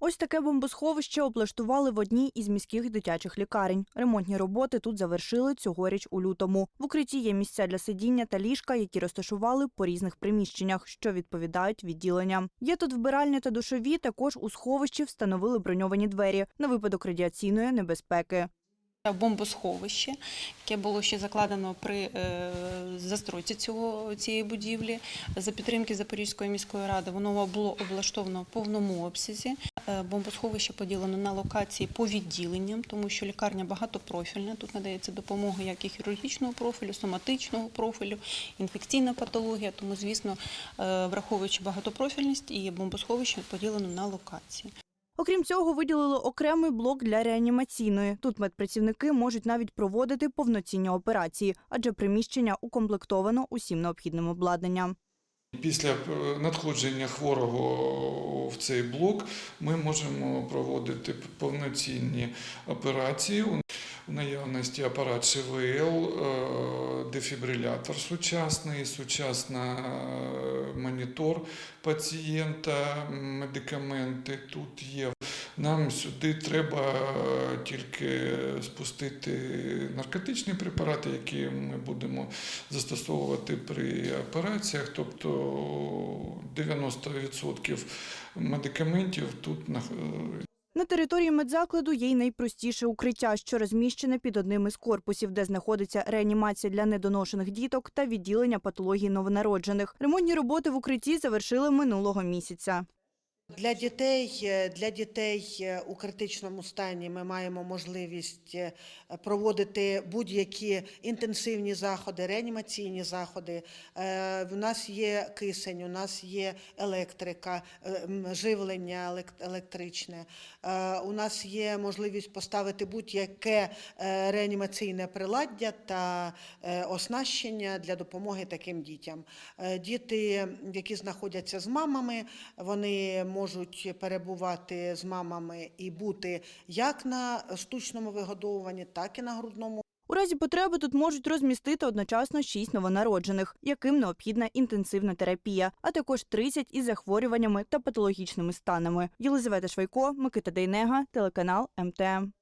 Ось таке бомбосховище облаштували в одній із міських дитячих лікарень. Ремонтні роботи тут завершили цьогоріч у лютому. В укритті є місця для сидіння та ліжка, які розташували по різних приміщеннях, що відповідають відділенням. Є тут вбиральня та душові. Також у сховищі встановили броньовані двері на випадок радіаційної небезпеки. Бомбосховище, яке було ще закладено при е, застройці цього цієї будівлі за підтримки Запорізької міської ради. Воно було облаштовано в повному обсязі. Е, Бомбосховище поділено на локації по відділенням, тому що лікарня багатопрофільна. Тут надається допомога як і хірургічного профілю, соматичного профілю, інфекційна патологія. Тому, звісно, е, враховуючи багатопрофільність, і бомбосховище поділено на локації. Окрім цього, виділили окремий блок для реанімаційної. Тут медпрацівники можуть навіть проводити повноцінні операції, адже приміщення укомплектовано усім необхідним обладнанням. Після е, надходження хворого в цей блок ми можемо проводити повноцінні операції. У наявності апарат ШВЛ, е, дефібрилятор сучасний, сучасна монітор пацієнта, медикаменти тут є. Нам сюди треба тільки спустити наркотичні препарати, які ми будемо застосовувати при операціях. Тобто 90% медикаментів тут На території медзакладу є й найпростіше укриття, що розміщене під одним із корпусів, де знаходиться реанімація для недоношених діток та відділення патології новонароджених. Ремонтні роботи в укритті завершили минулого місяця. Для дітей, е, для дітей е, у критичному стані ми маємо можливість е, проводити будь-які інтенсивні заходи, реанімаційні заходи. В нас є кисень, у нас є електрика, живлення електричне. У нас є можливість поставити будь-яке реанімаційне приладдя та оснащення для допомоги таким дітям. Діти, які знаходяться з мамами, вони можуть перебувати з мамами і бути як на штучному вигодовуванні, так і на грудному У разі потреби тут можуть розмістити одночасно шість новонароджених, яким необхідна інтенсивна терапія, а також 30 із захворюваннями та патологічними станами. Єлизавета Швайко, Микита Дейнега, телеканал МТМ.